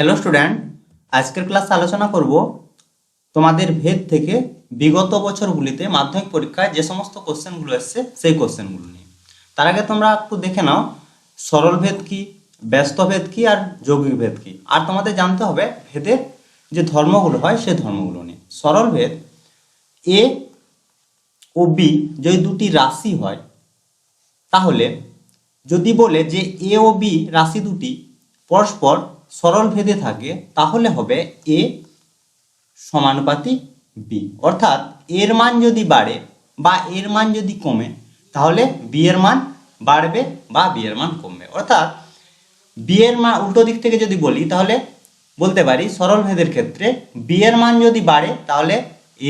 Hello student আজকের ক্লাসে আলোচনা করব তোমাদের ভেদ থেকে বিগত বছরগুলিতে মাধ্যমিক পরীক্ষায় যে সমস্ত কোশ্চেনগুলো এসছে সেই কোশ্চেনগুলো নিয়ে। তার আগে তোমরা একটু দেখে নাও, সরল ভেদ কি, ব্যস্ত ভেদ কি, আর যৌগিক ভেদ কি? আর তোমাদের জানতে হবে ভেদের যে ধর্মগুলো হয় সেই ধর্মগুলো নিয়ে। সরল ভেদ, এ ও বি যদি দুটি রাশি হয়, তাহলে যদি বলে যে এ ও বি রাশি দুটি, পরস্পর সরল ভেদে থাকে, তাহলে হবে এ সমানুপাতিক বি। অর্থাৎ এর মান যদি বাড়ে বা এর মান যদি কমে, তাহলে বি এর মান বাড়বে বা বি এর মান কমবে। অর্থাৎ বি এর মান উল্টো দিক থেকে যদি বলি, তাহলে বলতে পারি সরল ভেদের ক্ষেত্রে বি এর মান যদি বাড়ে, তাহলে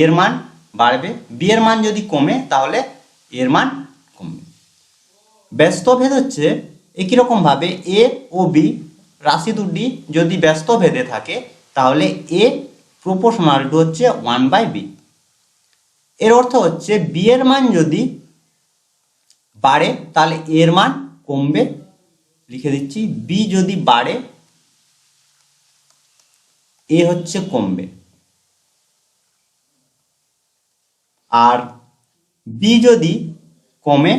এর মান বাড়বে, বি এর মান যদি কমে, তাহলে এর মান কমবে। ব্যস্ত ভেদ হচ্ছে একই রকম ভাবে এ ও বি রাশি দুটি যদি ব্যস্ত ভেদে থাকে, তাহলে এ প্রপোর্শনাল টু হচ্ছে ওয়ান বাই বি। এর অর্থ হচ্ছে বি এর মান যদি বাড়ে, তাহলে এর মান কমবে। লিখে দিচ্ছি, বি যদি বাড়ে, এ হচ্ছে কমবে। আর বি যদি কমে,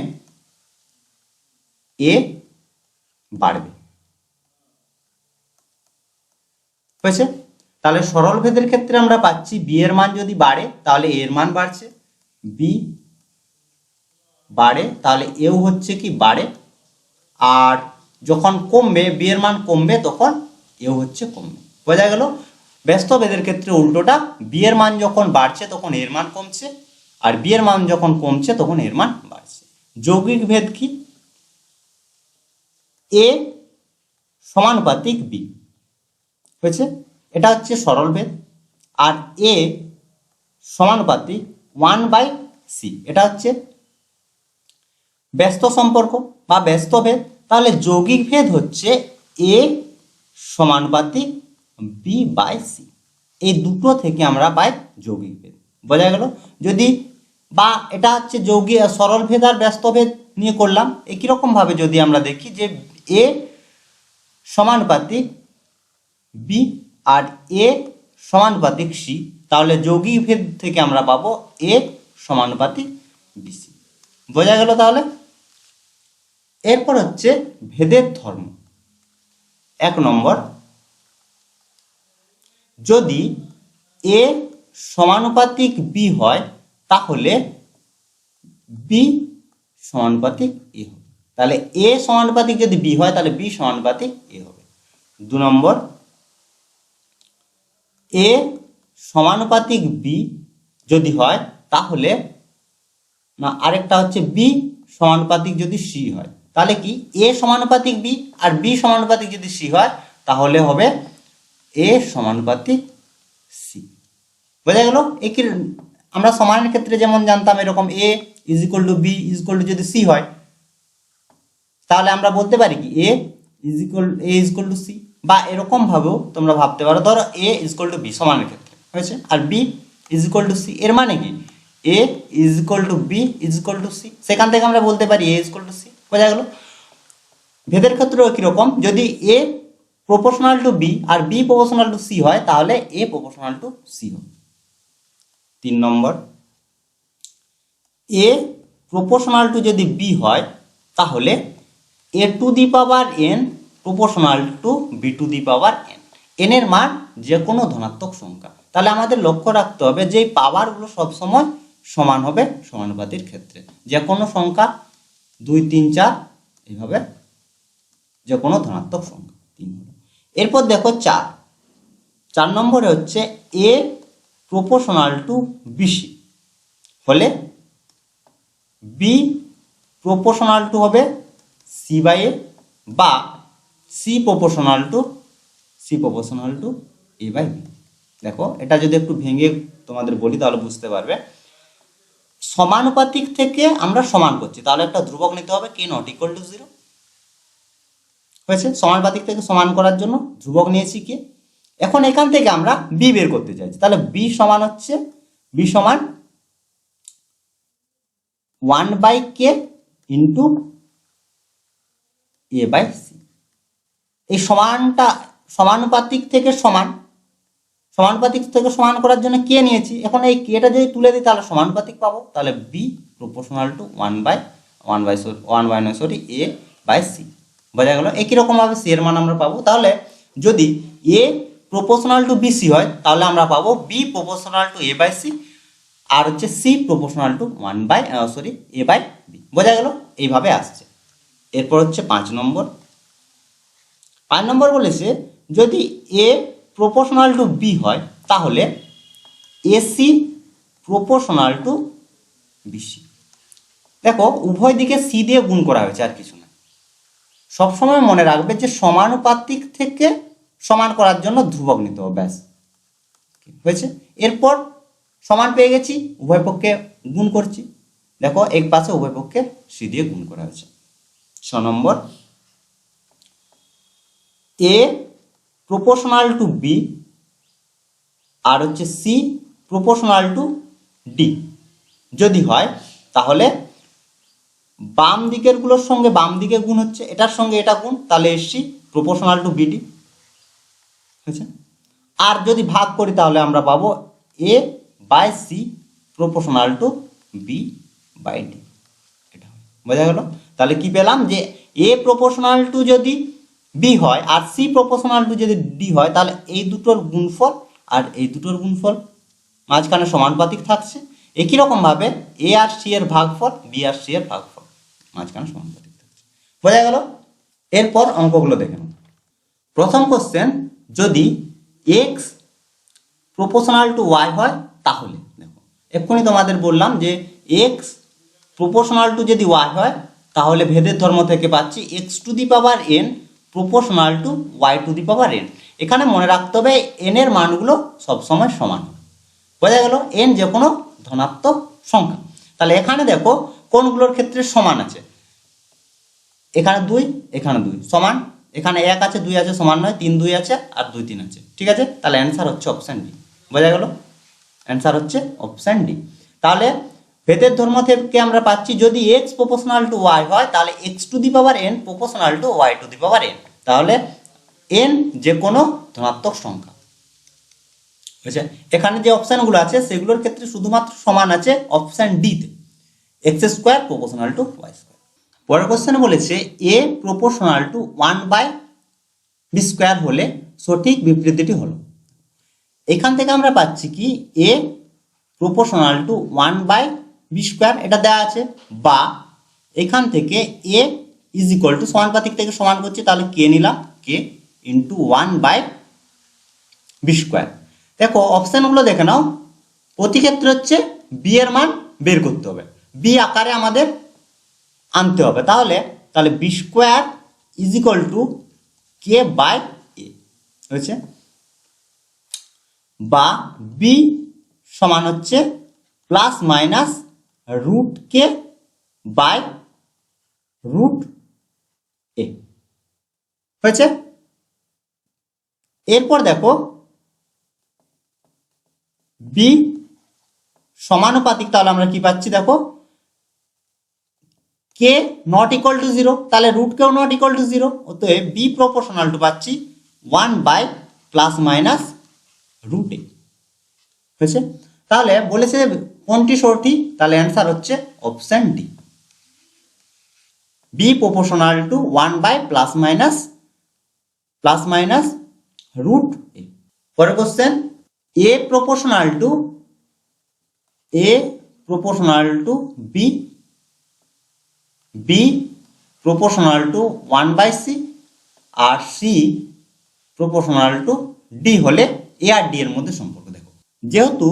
এ বাড়বে। হয়েছে? তাহলে সরল ভেদের ক্ষেত্রে আমরা পাচ্ছি বি এর মান যদি বাড়ে, তাহলে এর মান বাড়ছে। বি বাড়ে, তাহলে এও হচ্ছে কি বাড়ে। আর যখন কমবে বি এর মান কমবে, তখন এও হচ্ছে কমবে। বোঝা গেল? ব্যস্ত ভেদের ক্ষেত্রে উল্টোটা বি এর মান যখন বাড়ছে, তখন এর মান কমছে। আর বি এর মান যখন কমছে, তখন এর মান বাড়ছে। যৌগিক ভেদ কি? এ সমানুপাতিক বি হয়েছে? এটা হচ্ছে সরল ভেদ আর এ সমানুপাতিক ওয়ান বাই সি। এটা হচ্ছে ব্যস্ত সম্পর্ক বা ব্যস্ত ভেদ তাহলে যৌগিক ভেদ হচ্ছে এ সমানুপাতিক বি বাই সি। এই দুটো থেকে আমরা পাই যৌগিক ভেদ বোঝা গেল? যদি বা এটা হচ্ছে যৌগিক সরল ভেদ আর ব্যস্ত ভেদ নিয়ে করলাম, একই রকম ভাবে যদি আমরা দেখি যে এ সমানুপাতিক বি আর এ সমানুপাতিক সি তাহলে যৌগিক ভেদ থেকে আমরা পাবো এ সমানুপাতিক বিসি বোঝা গেল তাহলে? এরপর হচ্ছে ভেদের ধর্ম। এক নম্বর, যদি এ সমানুপাতিক বি হয়, তাহলে বি সমানুপাতিক এ হবে। তাহলে এ সমানুপাতিক যদি বি হয়, তাহলে বি সমানুপাতিক এ হবে। দু নম্বর এ সমানুপাতিক বি যদি হয়, তাহলে না, আরেকটা হচ্ছে বি সমানুপাতিক যদি সি হয়। তাহলে কি? এ সমানুপাতিক বি আর বি সমানুপাতিক যদি সি হয়, তাহলে হবে এ সমানুপাতিক সি বোঝা গেল? একই আমরা সমানের ক্ষেত্রে যেমন জানতাম এরকম A is equal to B is equal to যদি সি হয়, তাহলে আমরা বলতে পারি কি? A is equal A is equal to C বা এরকম ভাবেও তোমরা ভাবতে পারো। ধরো A is equal to B সমানের ক্ষেত্রে, হয়েছে? আর B is equal to C এর মানে কি? A is equal to B is equal to C সেখান থেকে আমরা বলতে পারি A is equal to C বোঝা গেল? ভেদের ক্ষেত্রেও কীরকম? যদি এ প্রপোর্শনাল টু বি আর বি প্রপোর্শনাল টু সি হয়, তাহলে এ প্রপোর্শনাল টু সি হবে। তিন নম্বর এ প্রপোর্শনাল টু যদি বি হয়, তাহলে A to the power N proportional to B to the power N N এর মান যে কোনো ধনাত্মক সংখ্যা। তাহলে আমাদের লক্ষ্য রাখতে হবে যে পাওয়ারগুলো সবসময় সমান হবে সমানুপাতির ক্ষেত্রে। যে কোনো সংখ্যা দুই, তিন, চার, এইভাবে যে কোনো ধনাত্মক সংখ্যা, তিন এরপর দেখো চার। চার নম্বরে হচ্ছে এ প্রপোর্শনাল টু বিসি হলে বি প্রপোর্শনাল টু হবে সি বাই এ বা C proportional to C proportional to A by B দেখো, এটা যদি একটু ভেঙে তোমাদের বলি, তাহলে বুঝতে পারবে। সমানুপাতিক থেকে আমরা সমান করছি, তাহলে একটা ধ্রুবক নিতে হবে K not equal to zero হয়েছে? সমানুপাতিক থেকে সমান করার জন্য ধ্রুবক নিয়েছি কে এখন এখান থেকে আমরা বি বের করতে চাইছি। তাহলে বি সমান হচ্ছে বি সমান one by K into A by C এই সমানটা, সমানুপাতিক থেকে সমান, সমানুপাতিক থেকে সমান করার জন্য কে নিয়েছি? এখন এই কেটা যদি তুলে দিই, তাহলে সমানুপাতিক পাবো। তাহলে B proportional to one by one by one by নয় সরি এ বাই সি বোঝা গেল? একই রকমভাবে সি এর মান আমরা পাবো। তাহলে যদি A proportional to B C হয়, তাহলে আমরা পাবো B proportional to A by C আর হচ্ছে C proportional to one by sorry A by B বোঝা গেল? এইভাবে আসছে। এরপর হচ্ছে পাঁচ নম্বর। পাঁচ নম্বর বলেছে, যদি এ প্রপোর্শনাল টু বি হয়, তাহলে এসি প্রপোর্শনাল টু বিসি দেখো, উভয় দিকে সি দিয়ে গুণ করা হয়েছে আর কিছু না। সবসময় মনে রাখবে যে সমানুপাতিক থেকে সমান করার জন্য ধ্রুবক নিতে হবে, ব্যাস। হয়েছে? এরপর সমান পেয়ে গেছি, উভয় পক্ষে গুণ করছি। দেখো, এক পাশে উভয় পক্ষে সি দিয়ে গুণ করা হয়েছে। ছ নম্বর এ প্রপোর্শনাল টু বি আর হচ্ছে সি প্রপোর্শনাল টু ডি যদি হয়, তাহলে বাম দিকেরগুলোর সঙ্গে বাম দিকে গুণ হচ্ছে, এটার সঙ্গে এটা গুণ, তাহলে এসছি প্রপোর্শনাল টু বিডি হয়েছে আর যদি ভাগ করি, তাহলে আমরা পাবো A by C proportional to B by D এটা। বোঝা গেল? তাহলে কি পেলাম যে এ প্রপোর্শনাল টু যদি বি হয় আর সি প্রপোর্শনাল টু যদি ডি হয়, তাহলে এই দুটোর গুণফল আর এই দুটোর গুণফল মাঝখানে সমানুপাতিক থাকছে। একই রকমভাবে এ আর সি এর ভাগফল বি আর সি এর ভাগফল মাঝখানে সমানুপাতিক থাকছে। বোঝা গেল? এরপর অঙ্কগুলো দেখে নেব। প্রথম কোশ্চেন যদি এক্স প্রপোর্শনাল টু ওয়াই হয়, তাহলে দেখো, এক্ষুনি তোমাদের বললাম যে এক্স প্রপোর্শনাল টু যদি ওয়াই হয়, তাহলে ভেদের ধর্ম থেকে পাচ্ছি X to the power N proportional to Y to the power N এখানে মনে রাখতে হবে এন এর মানগুলো সবসময় সমান। বোঝা গেল? এন যে কোনো ধনাত্মক সংখ্যা। তাহলে এখানে দেখো কোনগুলোর ক্ষেত্রে সমান আছে? এখানে দুই এখানে দুই। সমান? এখানে এক আছে, দুই আছে, সমান নয়। তিন, দুই আছে, আর দুই, তিন আছে। ঠিক আছে? তাহলে অ্যান্সার হচ্ছে অপশান ডি বোঝা গেল? অ্যান্সার হচ্ছে অপশান ডি তাহলে ভেদের ধর্ম থেকে আমরা পাচ্ছি যদি এক্স প্রপোর্শনাল টু ওয়াই হয়, তাহলে x to the power n proportional to y to the power n তাহলে এন যে কোনো ধনাত্মক সংখ্যা। বুঝছে এখানে যে অপশানগুলো আছে, সেগুলোর ক্ষেত্রে শুধুমাত্র সমান আছে অপশান ডিতে x square proportional to y square পরের কোশ্চেনে বলেছে a proportional to one by b square হলে সঠিক বিবৃতিটি হলো। এখান থেকে আমরা পাচ্ছি কি a proportional to one by b square এটা দেওয়া আছে, বা এখান থেকে এ ইজ ইকুয়াল টু সমানুপাতিক থেকে সমান করছি, তাহলে কে নিলাম k into one by b square দেখো অপশানগুলো দেখে নাও, প্রতি ক্ষেত্রে হচ্ছে বি এর মান বের করতে হবে বি আকারে আমাদের আনতে হবে, তাহলে তাহলে b square is equal to k by a হয়েছে? বা বি সমান হচ্ছে plus minus root k by root a হয়েছে? এরপর দেখো বি সমানুপাতিক, তাহলে আমরা কি পাচ্ছি দেখো? K not equal to zero তাহলে রুট কেও নট ইকুয়াল টু জিরো অতএব বি প্রপোর্শনাল টু পাচ্ছি one by plus minus root a হয়েছে? তাহলে বলেছে কোনটি সঠিক তাহলে অ্যান্সার হচ্ছে option D b proportional to one by plus minus plus minus root a পরের question a proportional to a proportional to b b proportional to one by c R C proportional to D হলে এ আর D এর মধ্যে সম্পর্ক দেখো। যেহেতু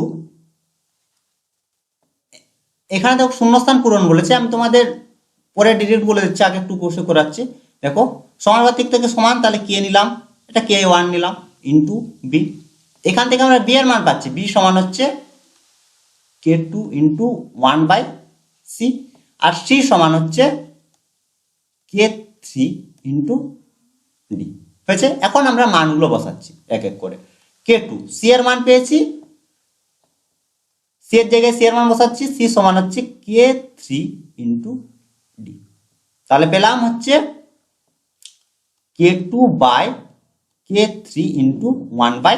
এখানে দেখো শূন্যস্থান পূরণ বলেছে। আমি তোমাদের পরে ডিলিট বলে দিচ্ছি, আগে একটু কোর্সে করাচ্ছি। দেখো, সমানুপাতিক থেকে সমান, তাহলে কে নিলাম? এটা কে ওয়ান নিলাম? ইন্টু বি এখান থেকে আমরা বি এর মান পাচ্ছি। বি সমান হচ্ছে k two into one by c R C সমান হচ্ছে কে থ্রি ইন্টু ডি হয়েছে? এখন আমরা মানগুলো বসাচ্ছি, এক এক করে। কে টু সি এর মান পেয়েছি। সি এর জায়গায় সি এর মান বসাচ্ছি সি সমান হচ্ছে কে থ্রি ইন্টু ডি তাহলে পেলাম হচ্ছে k two by k three into one by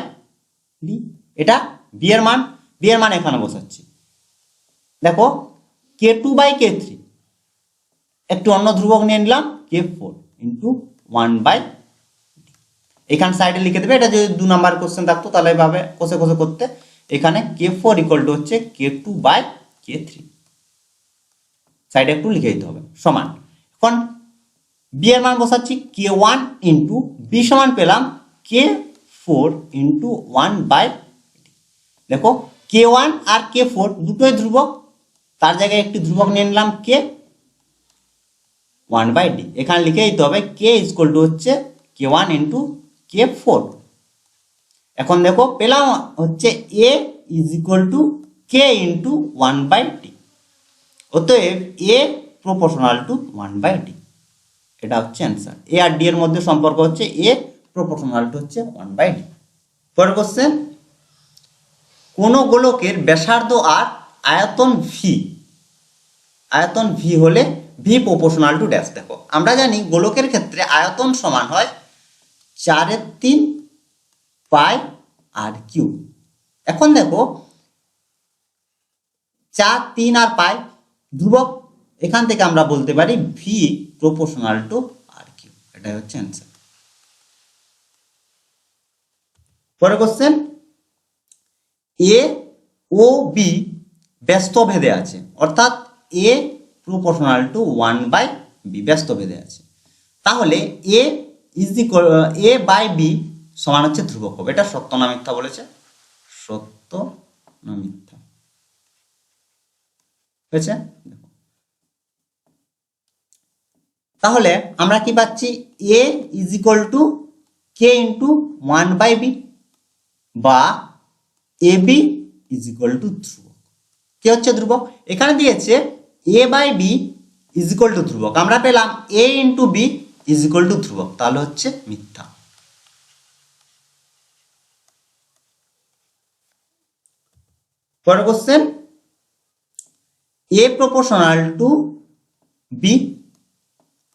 d এটা বি এর মান বি এর মান এখানে বসাচ্ছি। দেখো k two by k three একটু অন্য ধ্রুবক নিয়ে নিলাম k four into one by এখান সাইডে লিখে দেবে, এটা যদি দু নাম্বার কোশ্চেন থাকতো, তাহলে এভাবে, কষে কষে করতে এখানে কে ফোর ইকুয়াল টু হচ্ছে k two by k three সাইডে একটু লিখে দিতে হবে। সমান। এখন বি এর মান বসাচ্ছি কে ওয়ান ইন্টু বি সমান পেলাম k four into one by দেখো কে ওয়ান আর কে ফোর দুটোই ধ্রুবক। তার জায়গায় একটি ধ্রুবক নিয়ে নিলাম কে ওয়ান বাই ডি এখানে লিখে দিতে হবে কে ইজকল টু হচ্ছে k one into k four এখন দেখো পেলাম হচ্ছে a is equal to k into one by d অতএব a proportional to one by d এটা হচ্ছে অ্যান্সার এ আর ডি এর মধ্যে সম্পর্ক হচ্ছে এ প্রপোর্শনাল টু হচ্ছে ওয়ান বাই ডি পরের কোশ্চেন কোন গোলকের ব্যাসার্ধ আর আয়তন ভি আয়তন ভি হলে ভি প্রপোর্শনাল টু ড্যাশ দেখো। আমরা জানি গোলকের ক্ষেত্রে আয়তন সমান হয় চারের তিন পাই আর কিউ এখন দেখো, চার, তিন আর পাই ধ্রুবক, এখান থেকে আমরা বলতে পারি v proportional to r cube এটাই হচ্ছে অ্যান্সার পরের কোশ্চেন এ ও বি ব্যস্ত ভেদে আছে, অর্থাৎ a proportional to one by b ব্যস্ত ভেদে আছে। তাহলে a is a by b সমান হচ্ছে ধ্রুবক হবে। এটা সত্য না মিথ্যা বলেছে? সত্য না মিথ্যা। হয়েছে? তাহলে আমরা কি পাচ্ছি? A is equal to k into one by b বা a b is equal to ধ্রুবক। কে হচ্ছে ধ্রুবক। এখানে দিয়েছে a by b is equal to ধ্রুবক। আমরা পেলাম a into b is equal to ধ্রুবক। তাহলে হচ্ছে মিথ্যা। পরের question a proportional to b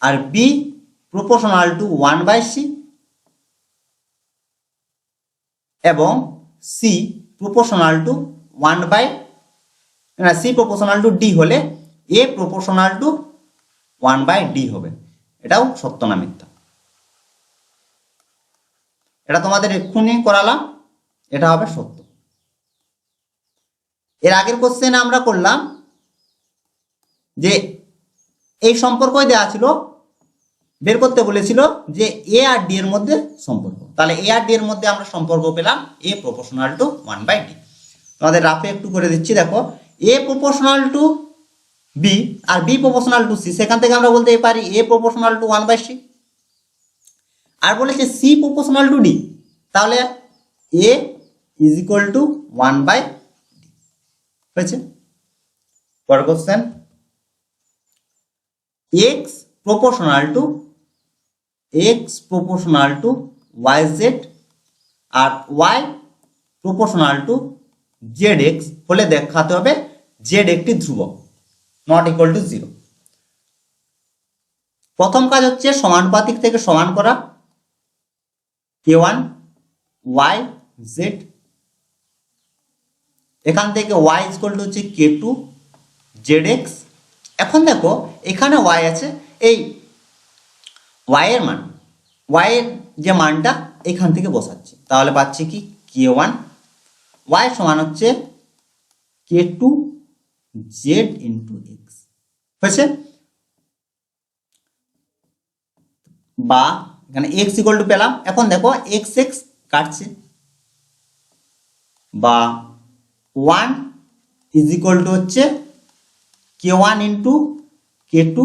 R b proportional to one by c এবং c proportional to one by না সি প্রপোর্শনাল টু ডি হলে a proportional to one by d হবে। এটাও সত্য না মিথ্যা? এটা তোমাদের এক্ষুনি করালাম, এটা হবে সত্য। এর আগের কোশ্চেনে আমরা করলাম যে এই সম্পর্কই দেওয়া ছিল, বের করতে বলেছিল যে এ আর ডি এর মধ্যে সম্পর্ক। তাহলে এ আর ডি এর মধ্যে আমরা সম্পর্ক পেলাম a proportional to one by d তোমাদের রাফে একটু করে দিচ্ছি, দেখো। এ প্রপোর্শনাল টু বি আর বি প্রপোর্শনাল টু সি সেখান থেকে আমরা বলতে পারি a proportional to one by c আর বলেছে সি প্রপোর্শনাল টু ডি তাহলে a is equal to one by হয়েছে? পরের question x proportional to x proportional to y z R y proportional to z x হলে দেখাতে হবে Z একটি ধ্রুবক not equal to zero প্রথম কাজ হচ্ছে সমানুপাতিক থেকে সমান করা কে ওয়ান ওয়াই জেড এখান থেকে ওয়াই ইকুয়াল টু হচ্ছে কে টু জেড এক্স এখন দেখো, এখানে ওয়াই আছে, এই ওয়াইয়ের মান ওয়াইয়ের যে মানটা এখান থেকে বসাচ্ছি। তাহলে পাচ্ছি কি? কে ওয়ান ওয়াই সমান হচ্ছে k two z into x হয়েছে? বা এখানে এক্স ইকুয়াল টু পেলাম। এখন দেখো এক্স এক্স কাটছে। বা ওয়ান ইজ ইকুয়াল টু হচ্ছে k one into k two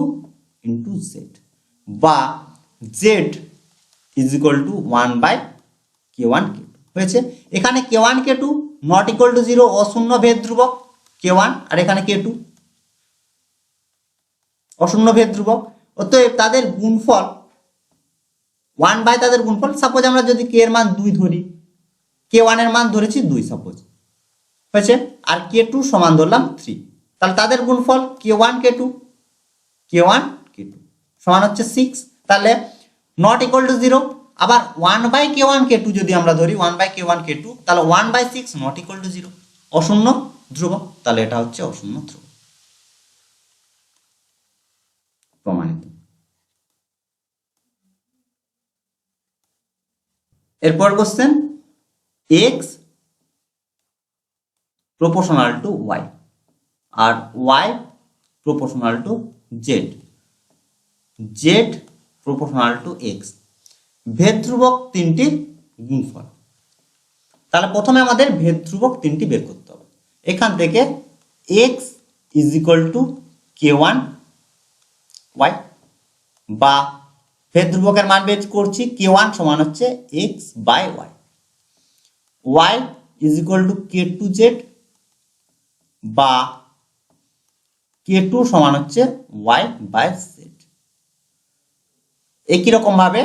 into z বা z is equal to one by k one k two হয়েছে? এখানে k one k two not equal to zero অশূন্য ভেদ ধ্রুবক কে one আর এখানে কে two অশূন্য ভেদ ধ্রুবক। অতএব তাদের গুণফল ওয়ান বাই তাদের গুণফল সাপোজ আমরা যদি কে এর মান দুই ধরি কে ওয়ানের মান ধরেছি দুই সাপোজ হয়েছে? আর কে টু সমান ধরলাম থ্রি তাহলে তাদের গুণফল k one k two k one k two সমান হচ্ছে সিক্স তাহলে নট ইকুয়াল টু জিরো আবার one by k one k two যদি আমরা ধরি one by k one k two তাহলে one by six not equal to zero অশূন্য ধ্রুবক তাহলে এটা হচ্ছে অশূন্য ধ্রুবক প্রমাণিত। এরপর question x proportional to y R y proportional to z z proportional to x ভেদ ধ্রুবক তিনটির গুণফল। তাহলে প্রথমে আমাদের ভেদ তিনটি বের করতে হবে। এখান থেকে x is equal to k one y বা ভেদ ধ্রুবকের মান বের করছি কে ওয়ান সমান হচ্ছে x by y y is equal to k two z বা কে টু সমান হচ্ছে ওয়াই বাই জেড একই রকম ভাবে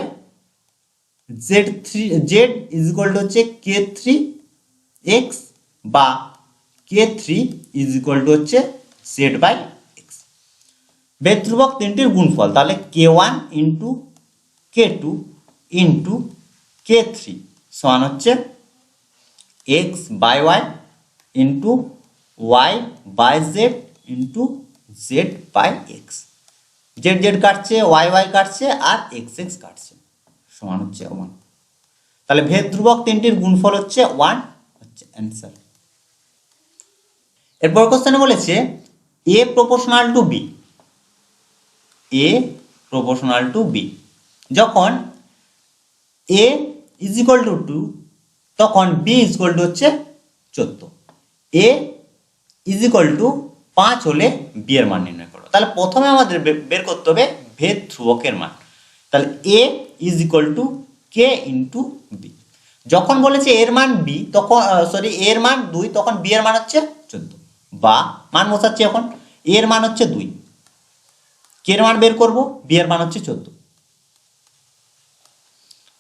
z three z is equal to হচ্ছে কে থ্রি এক্স বা k three is equal to হচ্ছে জেড বাই এক্স বেদ তিনটির গুণফল, তাহলে k one into k two into k three সমান হচ্ছে x by y into y by z into z by x z z কাটছে Y Y কাটছে, আর এক্স এক্স কাটছে। সমান হচ্ছে ওয়ান তাহলে ভেদ ধ্রুবক তিনটির গুণফল হচ্ছে ওয়ান হচ্ছে অ্যান্সার এরপর কোশ্চেনে বলেছে a proportional to b a proportional to b যখন a is equal to two তখন বি ইজ ইকুয়াল টু হচ্ছে চোদ্দ। এ ইজ ইকুয়াল টু পাঁচ হলে বি এর মান নির্ণয় করো। তাহলে প্রথমে আমাদের বের করতে হবে ভেদ ধ্রুবকের মান। তাহলে a is equal to k into b যখন বলেছে এর মান বি তখন সরি এর মান দুই, তখন বি এর মান হচ্ছে চোদ্দ। বা মান বসাচ্ছি এখন এর মান হচ্ছে দুই। কে মান বের করব বি এর মান হচ্ছে চোদ্দ।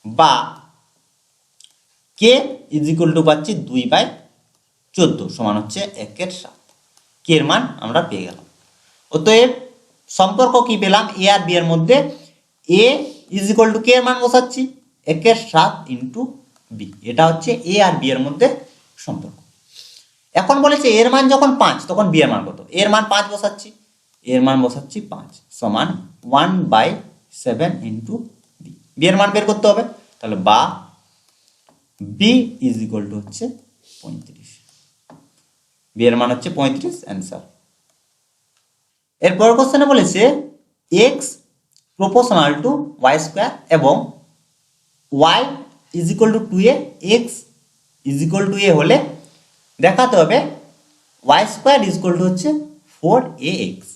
বা কে ইজ ইকুয়াল টু পাচ্ছি দুই বাই চোদ্দ সমান হচ্ছে একের সাত। কে এর মান? আমরা পেয়ে গেলাম। অতএব সম্পর্ক কি পেলাম? এ আর বি এর মধ্যে a is equal to k এর মান বসাচ্ছি? একের সাত ইন্টু বি এটা হচ্ছে এ আর বি এর মধ্যে সম্পর্ক। এখন বলেছে এর মান যখন পাঁচ, তখন বি এর মান কত? এর মান পাঁচ বসাচ্ছি। এর মান বসাচ্ছি পাঁচ সমান one by seven into b b এর মান বের করতে হবে। তাহলে বা বি ইজ ইকুয়াল টু হচ্ছে পঁয়ত্রিশ। বি এর মান হচ্ছে পঁয়ত্রিশ অ্যান্সার এরপর কোশ্চেনে বলেছে x proportional to y square এবং y is equal to two a x is equal to a হলে দেখাতে হবে y square is equal to হচ্ছে ফোর এ এক্স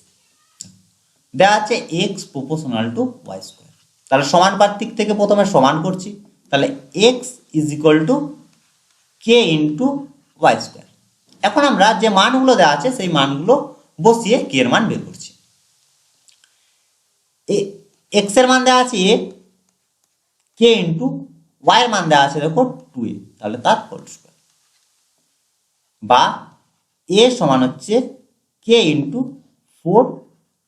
দেওয়া আছে x proportional to y square তাহলে সমান পার্থিক থেকে প্রথমে সমান করছি, তাহলে x is equal to k into y square এখন আমরা যে মানগুলো দেওয়া আছে, সেই মানগুলো বসিয়ে কে এর মান বের করছি। এক্সের মান দেওয়া আছে এ কে ইন্টু ওয়াই এর মান দেওয়া আছে দেখো টু এ তাহলে তার হোল স্কোয়ার বা এ সমান হচ্ছে k into four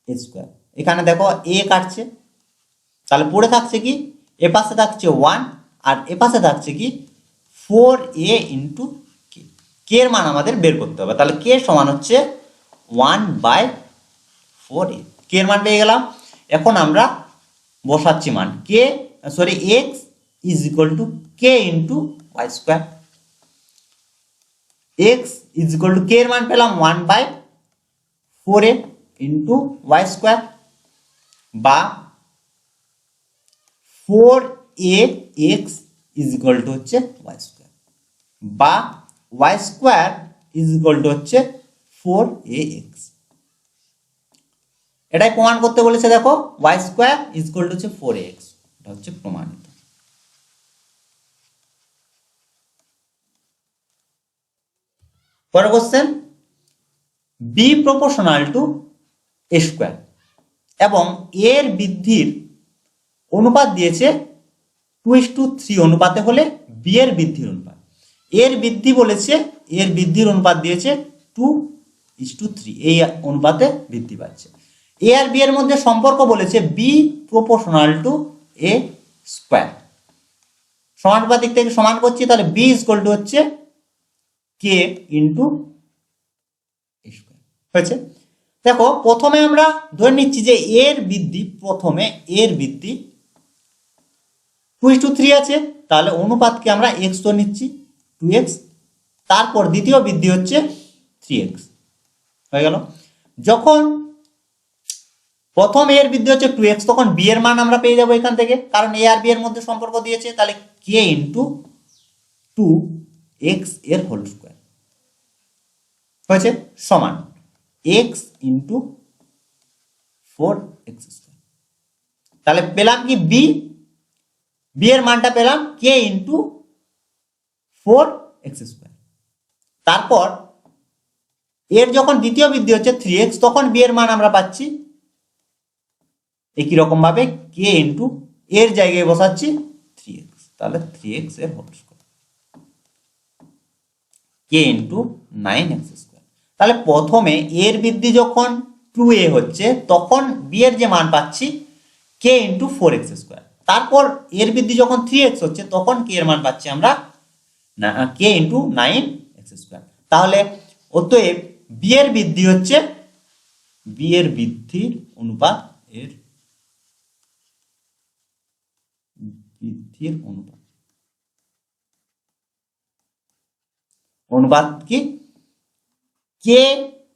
a square এখানে দেখো এ কাটছে, তাহলে পড়ে থাকছে কি? এ পাশে থাকছে ওয়ান আর এ পাশে থাকছে কি? ফোর এ ইন্টু কে এর মান আমাদের বের করতে হবে। তাহলে কে সমান হচ্ছে one by four a k এর মান পেয়ে গেলাম। এখন আমরা বসাচ্ছি মান। K sorry x is equal to k into y square x is equal to k এর মান পেলাম one by four a into y square বা four a x is equal to হচ্ছে ওয়াই স্কোয়ার বা y square is equal to হচ্ছে four এ x এটাই প্রমাণ করতে বলেছে দেখো y square is equal to হচ্ছে ফোর এক্স এটা হচ্ছে প্রমাণিত। পরের question b proportional to a square এবং এর বৃদ্ধির অনুপাত দিয়েছে টু ইস টু থ্রি অনুপাতে হলে বি এর বৃদ্ধির অনুপাত। এর বৃদ্ধি বলেছে, এর বৃদ্ধির অনুপাত দিয়েছে টু ইস টু থ্রি এই অনুপাতে বৃদ্ধি পাচ্ছে। এ আর বি এর মধ্যে সম্পর্ক বলেছে b proportional to a square সমানুপাত দিক থেকে সমান করছি, তাহলে বি ইকুয়াল টু হচ্ছে কে ইন্টু হয়েছে? দেখো, প্রথমে আমরা ধরে নিচ্ছি যে এর বৃদ্ধি, প্রথমে এর বৃদ্ধি। টু ইস টু থ্রি আছে, তাহলে অনুপাতকে আমরা এক্স ধরে নিচ্ছি। টু এক্স তারপর দ্বিতীয় বৃদ্ধি হচ্ছে থ্রি এক্স হয়ে গেল। যখন প্রথম এর বৃদ্ধি হচ্ছে টু এক্স তখন বি এর মান আমরা পেয়ে যাব এখান থেকে। কারণ এ আর বি এর মধ্যে সম্পর্ক দিয়েছে, তাহলে কে ইন্টু টু এক্সের হোল স্কোয়ার হয়েছে সমান x into four x square তাহলে পেলাম কি বি বি এর মানটা পেলাম k into four x square. তারপর, এর যখন দ্বিতীয় বৃদ্ধি হচ্ছে থ্রি এক্স, তখন বি এর মান আমরা পাচ্ছি একই রকম ভাবে কে ইন্টু এর জায়গায় বসাচ্ছি থ্রি এক্স। তাহলে থ্রি এক্সের whole square. K into nine x square. তাহলে প্রথমে এর বৃদ্ধি যখন টু এ হচ্ছে, তখন বি এর যে মান পাচ্ছি k into four x square. তারপর এর বৃদ্ধি যখন থ্রি এক্স হচ্ছে, তখন কে এর মান পাচ্ছি আমরা k into nine x square তাহলে অতএব বি এর বৃদ্ধি হচ্ছে বি এর বৃদ্ধির অনুপাত এর বৃদ্ধির অনুপাত। অনুপাত কি? K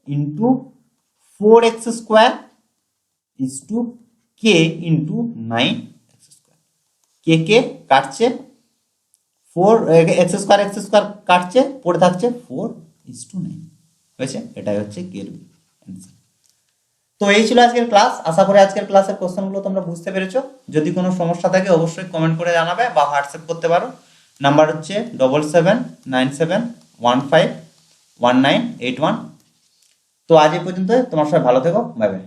into four x square is to k into nine x square k k কাটছে? Four x square x square কাটছে, পড়ে থাকছে, ফোর ইস টু নাইন হয়েছে? এটাই হচ্ছে কের অ্যান্সার তো এই ছিল আজকের ক্লাস আশা করি আজকের ক্লাসের কোশ্চেনগুলো তোমরা বুঝতে পেরেছ। যদি কোনো সমস্যা থাকে, অবশ্যই কমেন্ট করে জানাবে বা হোয়াটসঅ্যাপ করতে পারো। নাম্বার হচ্ছে double seven nine seven one five one nine eight one তো আজ এই পর্যন্ত তোমার সবাই ভালো থেকো বাই বাই